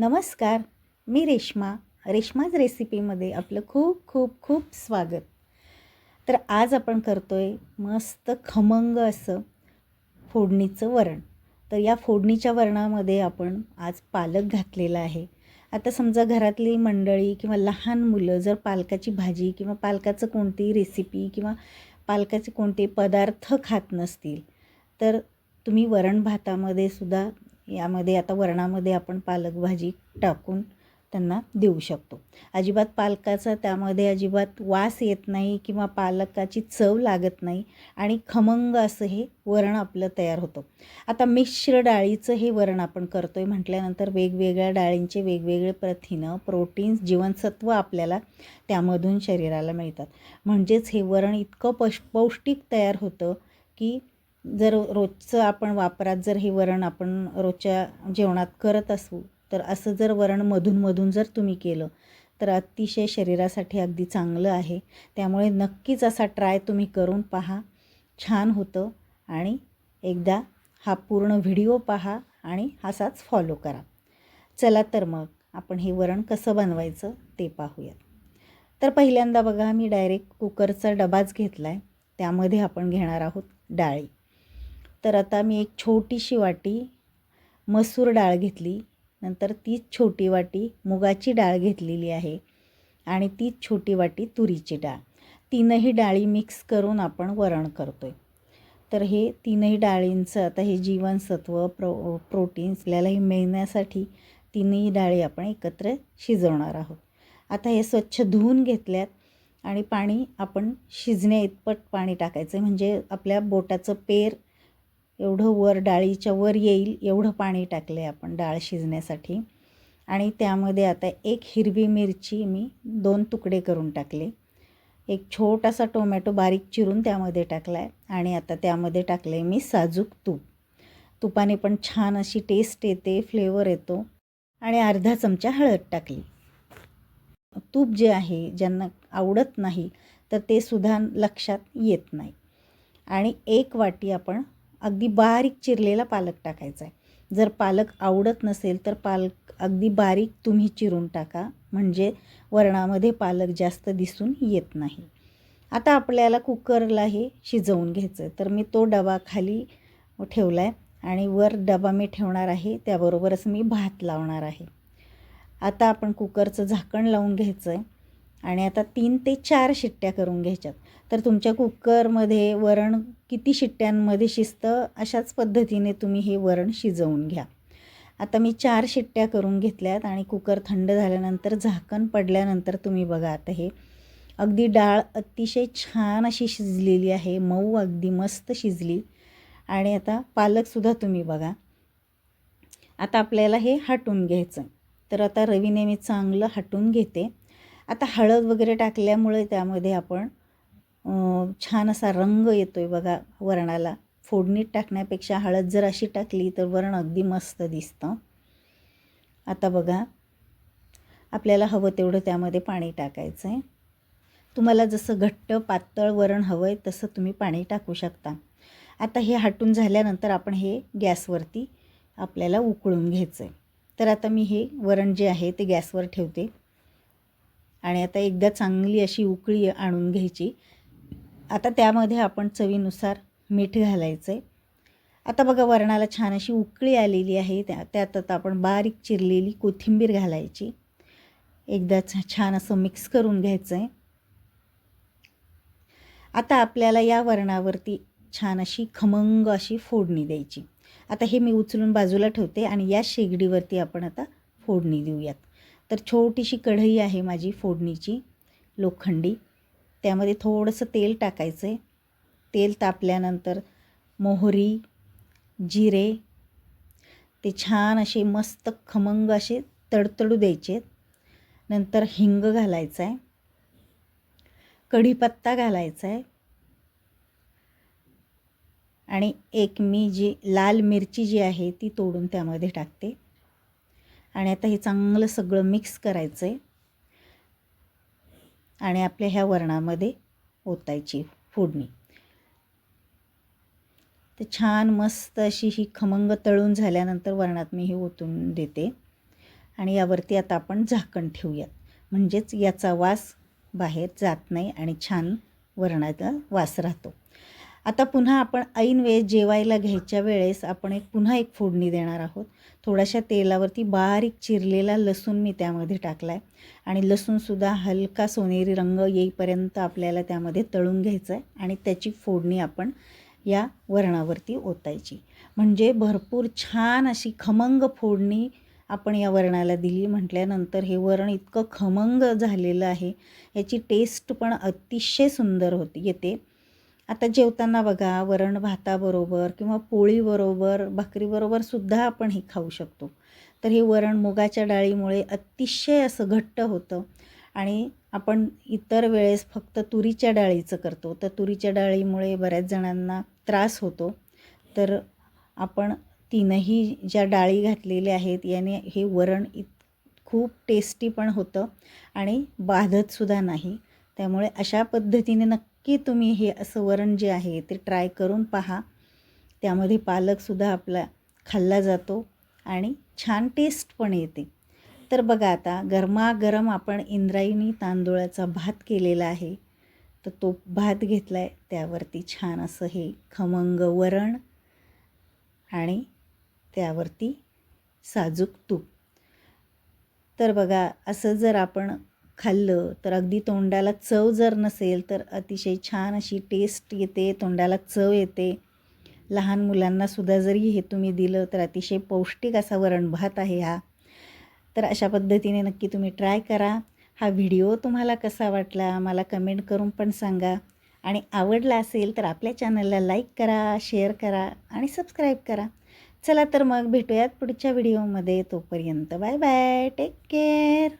नमस्कार मी रेश्मा. रेश्माज रेसिपीमध्ये आपलं खूप खूप खूप स्वागत. तर आज आपण करतो आहे मस्त खमंग असं फोडणीचं वरण. तर या फोडणीच्या वरणामध्ये आपण आज पालक घातलेला आहे. आता समजा घरातली मंडळी किंवा लहान मुलं जर पालकाची भाजी किंवा पालकाचं कोणतीही रेसिपी किंवा पालकाचे कोणते पदार्थ खात नसतील तर तुम्ही वरण भातामध्ये सुद्धा यामध्ये आता वरणामध्ये आपण पालक भाजी टाकून त्यांना देऊ शकतो. अजिबात पालकाचा त्यामध्ये अजिबात वास येत नाही किंवा पालकाची चव लागत नाही आणि खमंग असं हे वरण आपलं तयार होतं. आता मिश्र डाळीचं हे वरण आपण करतो आहे म्हटल्यानंतर वेगवेगळ्या डाळींचे वेगवेगळे प्रथिनं प्रोटीन्स जीवनसत्व आपल्याला त्यामधून शरीराला मिळतात. म्हणजेच हे वरण इतकं पश पौष्टिक तयार होतं की जर रोजचं आपण वापरात जर हे वरण आपण रोजच्या जेवणात करत असू तर असं जर वरण मधूनमधून जर तुम्ही केलं तर अतिशय शरीरासाठी अगदी चांगलं आहे. त्यामुळे नक्कीच असा ट्राय तुम्ही करून पहा. छान होतं आणि एकदा हा पूर्ण व्हिडिओ पहा आणि असाच फॉलो करा. चला तर मग आपण हे वरण कसं बनवायचं ते पाहूयात तर पहिल्यांदा बघा मी डायरेक्ट कुकरचा डबाच घेतला आहे त्यामध्ये आपण घेणार आहोत डाळी. तर आता मी एक छोटीशी वाटी मसूर डाळ घेतली. नंतर तीच छोटी वाटी मुगाची डाळ घेतलेली आहे आणि तीच छोटी वाटी तुरीची डाळ. तीनही डाळी मिक्स करून आपण वरण करतो आहे तर हे तीनही डाळींचं आता हे जीवनसत्व प्रो प्रोटीन्स आपल्याला हे मिळण्यासाठी तीनही डाळी आपण एकत्र शिजवणार आहोत. आता हे स्वच्छ धुवून घेतल्यात आणि पाणी आपण शिजण्या इतपत पाणी टाकायचं आहे. म्हणजे आपल्या बोटाचं पेर एवढं वर डाळीच्या वर येईल एवढं पाणी टाकलं आहे आपण डाळ शिजण्यासाठी. आणि त्यामध्ये आता एक हिरवी मिरची मी दोन तुकडे करून टाकले. एक छोटासा टोमॅटो बारीक चिरून त्यामध्ये टाकला आहे आणि आता त्यामध्ये टाकले मी साजूक तूप. तुपाने पण छान अशी टेस्ट येते फ्लेवर येतो. आणि अर्धा चमचा हळद टाकली. तूप जे आहे ज्यांना आवडत नाही तर ते सुद्धा लक्षात येत नाही. आणि एक वाटी आपण अगदी बारीक चिरलेला पालक टाकायचा आहे. जर पालक आवडत नसेल तर पालक अगदी बारीक तुम्ही चिरून टाका. म्हणजे वरणामध्ये पालक जास्त दिसून येत नाही. आता आपल्याला कुकरला हे शिजवून घ्यायचं तर मी तो डबा खाली ठेवला आहे आणि वर डबा मी ठेवणार आहे. त्याबरोबरच मी भात लावणार आहे. आता आपण कुकरचं झाकण लावून घ्यायचं आहे आणि आता तीन ते चार शिट्ट्या करून घ्यायच्यात. तर तुमच्या कुकरमध्ये वरण किती शिट्ट्यांमध्ये शिजतं? अशाच पद्धतीने तुम्ही हे वरण शिजवून घ्या. आता मी चार शिट्ट्या करून घेतल्यात आणि कुकर थंड झाल्यानंतर झाकण पडल्यानंतर तुम्ही बघा आता हे. अगदी डाळ अतिशय छान अशी शिजलेली आहे. मऊ अगदी मस्त शिजली. आणि आता पालकसुद्धा तुम्ही बघा. आता आपल्याला हे हटून घ्यायचं. तर आता रवीने मी चांगलं हटून घेते. आता हळद वगैरे टाकल्यामुळे त्यामध्ये आपण छान असा रंग येतो आहे बघा वरणाला. फोडणीत टाकण्यापेक्षा हळद जर अशी टाकली तर वरण अगदी मस्त दिसतं. आता बघा आपल्याला हवं तेवढं त्यामध्ये पाणी टाकायचं आहे तुम्हाला जसं घट्ट पातळ वरण हवं आहे तसं तुम्ही पाणी टाकू शकता. आता हे हटून झाल्यानंतर आपण हे गॅसवरती आपल्याला उकळून घ्यायचं आहे तर आता मी हे वरण जे आहे ते गॅसवर ठेवते. आणि आता एकदा चांगली अशी उकळी आणून घ्यायची. आता त्यामध्ये आपण चवीनुसार मीठ घालायचं आहे आता बघा वरणाला छान अशी उकळी आलेली आहे. त्या त्यात आता आपण बारीक चिरलेली कोथिंबीर घालायची. एकदा छान असं मिक्स करून घ्यायचं आहे आता आपल्याला या वरणावरती छान अशी खमंग अशी फोडणी द्यायची. आता हे मी उचलून बाजूला ठेवते आणि या शेगडीवरती आपण आता फोडणी देऊयात. तर छोटीशी कढई आहे माझी फोडणीची लोखंडी. त्यामध्ये थोडंसं तेल टाकायचं आहे तेल तापल्यानंतर मोहरी जिरे ते छान असे मस्त खमंग असे तडतडू द्यायचे. नंतर हिंग घालायचा आहे कढीपत्ता घालायचा आहे आणि एक मी जी लाल मिरची जी आहे ती तोडून त्यामध्ये टाकते. आणि आता हे चांगलं सगळं मिक्स करायचं आहे आणि आपल्या ह्या वरणामध्ये ओतायची फोडणी. तर छान मस्त अशी ही खमंग तळून झाल्यानंतर वरणात मी ही ओतून देते. आणि यावरती आता आपण झाकण ठेवूयात. म्हणजेच याचा वास बाहेर जात नाही आणि छान वरणाचा वास राहतो. आता पुन्हा आपण ऐन वेळेस जेवायला घ्यायच्या वेळेस आपण एक पुन्हा एक फोडणी देणार आहोत. थोड्याशा तेलावरती बारीक चिरलेला लसूण मी त्यामध्ये टाकला आहे आणि लसूणसुद्धा हलका सोनेरी रंग येईपर्यंत आपल्याला त्यामध्ये तळून घ्यायचं आहे आणि त्याची फोडणी आपण या वरणावरती ओतायची. म्हणजे भरपूर छान अशी खमंग फोडणी आपण या वरणाला दिली. म्हटल्यानंतर हे वरण इतकं खमंग झालेलं आहे. याची टेस्ट पण अतिशय सुंदर होती येते. आता जेवताना बघा वरण भाताबरोबर किंवा पोळीबरोबर भाकरीबरोबर सुद्धा आपण हे खाऊ शकतो. तर हे वरण मुगाच्या डाळीमुळे अतिशय असं घट्ट होतं आणि आपण इतर वेळेस फक्त तुरीच्या डाळीचं करतो. तर तुरीच्या डाळीमुळे बऱ्याच जणांना त्रास होतो. तर आपण तीनही ज्या डाळी घातलेल्या आहेत याने हे वरण इत खूप टेस्टी पण होतं आणि बाधतसुद्धा नाही. त्यामुळे अशा पद्धतीने नक्की नक्की तुम्ही हे असं वरण जे आहे ते ट्राय करून पहा. त्यामध्ये पालकसुद्धा आपला खाल्ला जातो आणि छान टेस्ट पण येते. तर बघा आता गरमागरम आपण इंद्रायणी तांदूळाचा भात केलेला आहे. तर तो भात घेतला आहे त्यावरती छान असं हे खमंग वरण आणि त्यावरती साजूक तूप. तर बघा असं जर आपण खाल्लं तर अगदी तोंडाला चव जर नसेल तर अतिशय छान अशी टेस्ट येते तोंडाला चव येते. लहान मुलांनासुद्धा जरी हे तुम्ही दिलं तर अतिशय पौष्टिक असा वरण भात आहे हा. तर अशा पद्धतीने नक्की तुम्ही ट्राय करा. हा व्हिडिओ तुम्हाला कसा वाटला मला कमेंट करून पण सांगा. आणि आवडला असेल तर आपल्या चॅनलला लाईक करा शेअर करा आणि सबस्क्राईब करा. चला तर मग भेटूयात पुढच्या व्हिडिओमध्ये तोपर्यंत बाय बाय टेक केअर